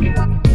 Thank you.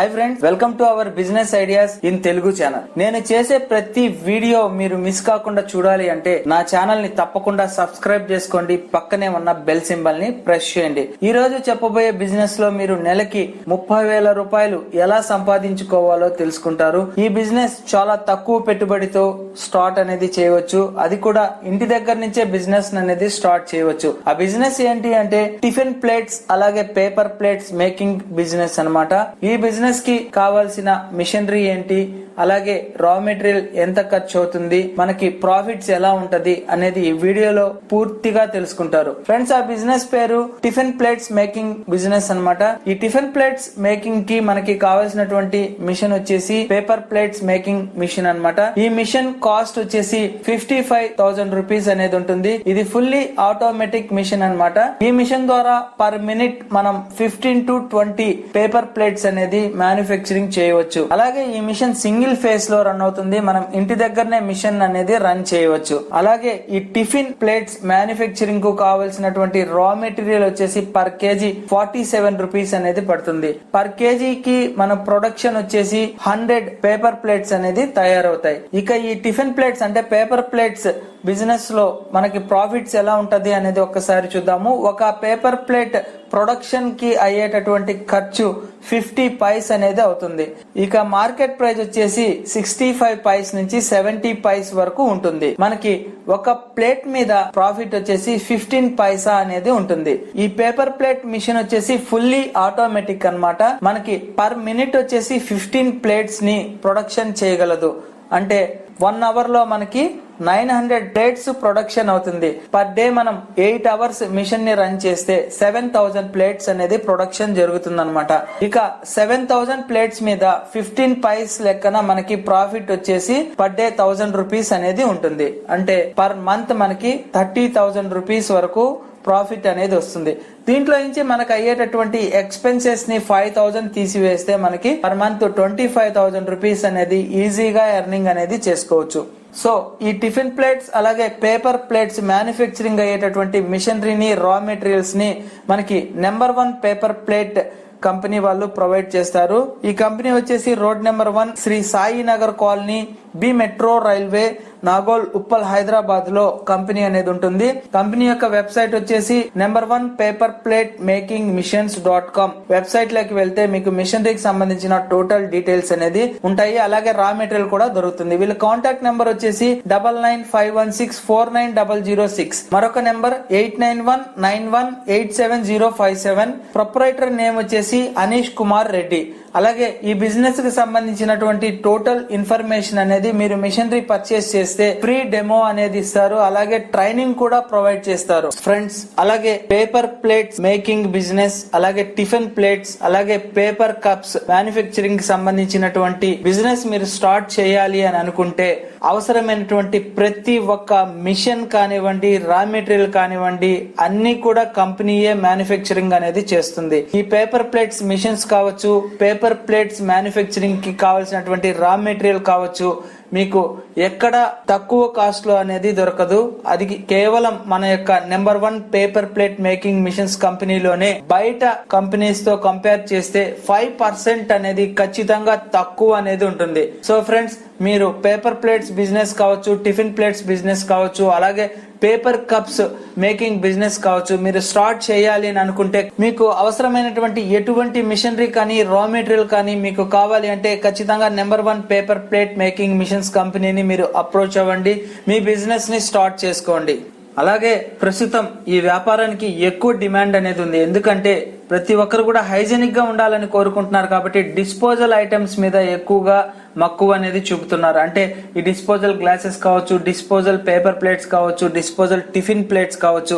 Hi friends welcome to our business ideas in Telugu channel నేను చేసే ప్రతి video మీరు miss కాకుండా చూడాలి అంటే నా ఛానల్ని తప్పకుండా సబ్స్క్రైబ్ చేసుకోండి. పక్కనే ఉన్న బెల్ సింబల్ని ప్రెస్ చేయండి. ఈ రోజు చెప్పబోయే బిజినెస్లో మీరు నెలకి ముప్పై వేల రూపాయలు ఎలా సంపాదించుకోవాలో తెలుసుకుంటారు. ఈ బిజినెస్ చాలా తక్కువ పెట్టుబడితో స్టార్ట్ అనేది చేయవచ్చు. అది కూడా ఇంటి దగ్గర నుంచే బిజినెస్ అనేది స్టార్ట్ చేయవచ్చు. ఆ బిజినెస్ ఏంటి అంటే టిఫిన్ ప్లేట్స్ అలాగే పేపర్ ప్లేట్స్ మేకింగ్ బిజినెస్ అన్నమాట. ఈ బిజినెస్ కి కావాల్సిన మిషనరీ ఏంటి? అలాగే రా మెటీరియల్ ఎంత ఖర్చు అవుతుంది మనకి ప్రాఫిట్స్ ఎలా ఉంటది అనేది ఈ వీడియోలో పూర్తిగా తెలుసుకుంటారు. ఫ్రెండ్స్ ఆ బిజినెస్ పేరు టిఫిన్ ప్లేట్స్ మేకింగ్ బిజినెస్ అన్నమాట. ఈ టిఫిన్ ప్లేట్స్ మేకింగ్కి మనకి కావాల్సినటువంటి మిషన్ వచ్చేసి పేపర్ ప్లేట్స్ మేకింగ్ మిషన్ అన్నమాట. ఈ మిషన్ కాస్ట్ వచ్చేసి ఫిఫ్టీ ఫైవ్ థౌసండ్ రూపీస్ అనేది ఉంటుంది. ఇది ఫుల్లీ ఆటోమేటిక్ మిషన్ అన్నమాట. ఈ మిషన్ ద్వారా పర్ మినిట్ మనం fifteen to twenty paper plates అనేది మ్యానుఫ్యాక్చరింగ్ చేయవచ్చు. అలాగే ఈ మిషన్ సింగిల్ ఫేస్లో రన్ అవుతుంది. మనం ఇంటి దగ్గరనే మిషన్ అనేది రన్ చేయవచ్చు. అలాగే ఈ టిఫిన్ ప్లేట్స్ మ్యానుఫ్యాక్చరింగ్కు కావాల్సినటువంటి రా మెటీరియల్ వచ్చేసి per KG forty seven rupees అనేది పడుతుంది. పర్ కేజీకి మన ప్రొడక్షన్ వచ్చేసి హండ్రెడ్ పేపర్ ప్లేట్స్ అనేది తయారవుతాయి. ఇక ఈ టిఫిన్ ప్లేట్స్ అంటే పేపర్ ప్లేట్స్ బిజినెస్లో మనకి ప్రాఫిట్స్ ఎలా ఉంటది అనేది ఒక్కసారి చూద్దాము. ఒక పేపర్ ప్లేట్ ప్రొడక్షన్కి అయ్యేటటువంటి ఖర్చు ఫిఫ్టీ పైస్ అనేది అవుతుంది. ఇక మార్కెట్ ప్రైస్ వచ్చేసి సిక్స్టీ ఫైవ్ పైస్ నుంచి సెవెంటీ పైస్ వరకు ఉంటుంది. మనకి ఒక ప్లేట్ మీద ప్రాఫిట్ వచ్చేసి ఫిఫ్టీన్ పైసా అనేది ఉంటుంది. ఈ పేపర్ ప్లేట్ మిషన్ వచ్చేసి ఫుల్లీ ఆటోమేటిక్ అన్నమాట. మనకి పర్ మినిట్ వచ్చేసి ఫిఫ్టీన్ ప్లేట్స్ని ప్రొడక్షన్ చేయగలదు. అంటే వన్ అవర్లో మనకి నైన్ హండ్రెడ్ ప్లేట్స్ ప్రొడక్షన్ అవుతుంది. పర్ డే మనం ఎయిట్ అవర్స్ మిషన్ని రన్ చేస్తే సెవెన్ థౌజండ్ ప్లేట్స్ అనేది ప్రొడక్షన్ జరుగుతుంది అనమాట ఇక సెవెన్ థౌజండ్ ప్లేట్స్ మీద ఫిఫ్టీన్ పైస్ లెక్కన మనకి ప్రాఫిట్ వచ్చేసి పర్ డే థౌసండ్ రూపీస్ అనేది ఉంటుంది. అంటే పర్ మంత్ మనకి థర్టీ థౌసండ్ రూపీస్ వరకు ప్రాఫిట్ అనేది వస్తుంది. దీంట్లో నుంచి మనకు అయ్యేటటువంటి ఎక్స్పెన్సెస్ని ఫైవ్ థౌజండ్ తీసివేస్తే మనకి per month twenty five thousand rupees అనేది ఈజీగా ఎర్నింగ్ అనేది చేసుకోవచ్చు. సో ఈ టిఫిన్ ప్లేట్స్ అలాగే పేపర్ ప్లేట్స్ మ్యానుఫ్యాక్చరింగ్ అయ్యేటటువంటి మిషనరీని రా మెటీరియల్స్ని మనకి number one paper plate company వాళ్ళు ప్రొవైడ్ చేస్తారు. ఈ కంపెనీ వచ్చేసి road number one Shri Sai Nagar colony B metro railway Nagole Uppal హైదరాబాద్లో కంపెనీ అనేది ఉంటుంది. కంపెనీ యొక్క వెబ్సైట్ వచ్చేసి number one paper plate making machines dot com. వెబ్సైట్లోకి వెళ్తే మీకు మిషనరీకి సంబంధించిన టోటల్ డీటెయిల్స్ అనేది ఉంటాయి. అలాగే రా మెటీరియల్ కూడా దొరుకుతుంది. వీళ్ళ కాంటాక్ట్ నెంబర్ వచ్చేసి double nine five one six four nine double zero six. మరొక number eight nine one nine one eight seven zero five seven. Proprietor name వచ్చేసి అనీష్ కుమార్ రెడ్డి. అలాగే ఈ బిజినెస్కి సంబంధించినటువంటి టోటల్ ఇన్ఫర్మేషన్ అనేది మీరు మిషనరీ పర్చేస్ చేస్తే ఫ్రీ డెమో అనేది ఇస్తారు. అలాగే ట్రైనింగ్ కూడా ప్రొవైడ్ చేస్తారు. ఫ్రెండ్స్ అలాగే పేపర్ ప్లేట్స్ మేకింగ్ బిజినెస్ అలాగే టిఫిన్ ప్లేట్స్ అలాగే పేపర్ కప్స్ మ్యానుఫ్యాక్చరింగ్కి సంబంధించినటువంటి బిజినెస్ మీరు స్టార్ట్ చేయాలి అని అనుకుంటే అవసరమైనటువంటి ప్రతి ఒక్క మిషన్ కానివ్వండి రా మెటీరియల్ కానివ్వండి అన్ని కూడా కంపెనీయే మ్యానుఫ్యాక్చరింగ్ అనేది చేస్తుంది. ఈ పేపర్ ప్లేట్స్ మిషన్స్ కావచ్చు పేపర్ పేపర్ ప్లేట్స్ మ్యానుఫ్యాక్చరింగ్కి కావాల్సినటువంటి రా మెటీరియల్ కావచ్చు మీకు ఎక్కడ తక్కువ కాస్ట్లో అనేది దొరకదు. అది కేవలం మన యొక్క number one paper plate making machines కంపెనీలోనే బయట కంపెనీస్తో కంపేర్ చేస్తే ఫైవ్ పర్సెంట్ అనేది ఖచ్చితంగా తక్కువ అనేది ఉంటుంది. సో ఫ్రెండ్స్ మీరు పేపర్ ప్లేట్స్ బిజినెస్ కావచ్చు టిఫిన్ ప్లేట్స్ బిజినెస్ కావచ్చు అలాగే పేపర్ కప్స్ మేకింగ్ బిజినెస్ కావచ్చు మీరు స్టార్ట్ చేయాలి అని అనుకుంటే మీకు అవసరమైనటువంటి ఎటువంటి మిషనరీ కానీ రా మెటీరియల్ కానీ మీకు కావాలి అంటే ఖచ్చితంగా number one paper plate making machines కంపెనీని మీరు అప్రోచ్ అవ్వండి మీ బిజినెస్ని స్టార్ట్ చేసుకోండి. అలాగే ప్రస్తుతం ఈ వ్యాపారానికి ఎక్కువ డిమాండ్ అనేది ఉంది. ఎందుకంటే ప్రతి ఒక్కరు కూడా హైజెనిక్గా ఉండాలని కోరుకుంటున్నారు కాబట్టి డిస్పోజల్ ఐటమ్స్ మీద ఎక్కువగా మక్కువ అనేది చూపుతున్నారు. అంటే ఈ డిస్పోజల్ గ్లాసెస్ కావచ్చు డిస్పోజల్ పేపర్ ప్లేట్స్ కావచ్చు డిస్పోజల్ టిఫిన్ ప్లేట్స్ కావచ్చు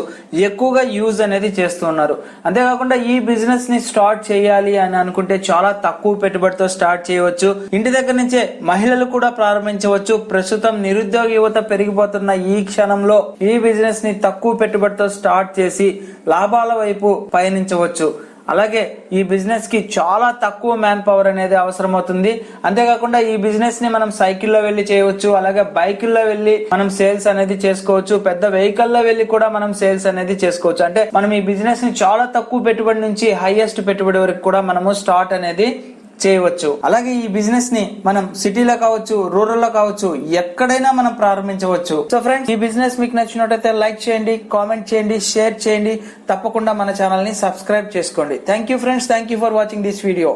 ఎక్కువగా యూజ్ అనేది చేస్తున్నారు. అంతేకాకుండా ఈ బిజినెస్ని స్టార్ట్ చేయాలి అని అనుకుంటే చాలా తక్కువ పెట్టుబడితో స్టార్ట్ చేయవచ్చు. ఇంటి దగ్గర నుంచే మహిళలు కూడా ప్రారంభించవచ్చు. ప్రస్తుతం నిరుద్యోగ యువత పెరిగిపోతున్న ఈ క్షణంలో ఈ బిజినెస్ని తక్కువ పెట్టుబడితో స్టార్ట్ చేసి లాభాల వైపు పయనించవచ్చు. అలాగే ఈ బిజినెస్కి చాలా తక్కువ మ్యాన్ పవర్ అనేది అవసరం అవుతుంది అంతేకాకుండా ఈ బిజినెస్ని మనం సైకిల్లో వెళ్ళి చేయవచ్చు అలాగే బైకుల్లో వెళ్ళి మనం సేల్స్ అనేది చేసుకోవచ్చు పెద్ద వెహికల్లో వెళ్ళి వెళ్ళి కూడా మనం సేల్స్ అనేది చేసుకోవచ్చు. అంటే మనం ఈ బిజినెస్ని చాలా తక్కువ పెట్టుబడి నుంచి హైయెస్ట్ పెట్టుబడి వరకు కూడా మనము స్టార్ట్ అనేది చేయవచ్చు. అలాగే ఈ బిజినెస్ని మనం సిటీలో కావచ్చు రూరల్లో కావచ్చు ఎక్కడైనా మనం ప్రారంభించవచ్చు. సో ఫ్రెండ్స్ ఈ బిజినెస్ మీకు నచ్చినట్టయితే లైక్ చేయండి కామెంట్ చేయండి షేర్ చేయండి. తప్పకుండా మన ఛానల్ని సబ్స్క్రైబ్ చేసుకోండి. Thank you friends thank you for watching this video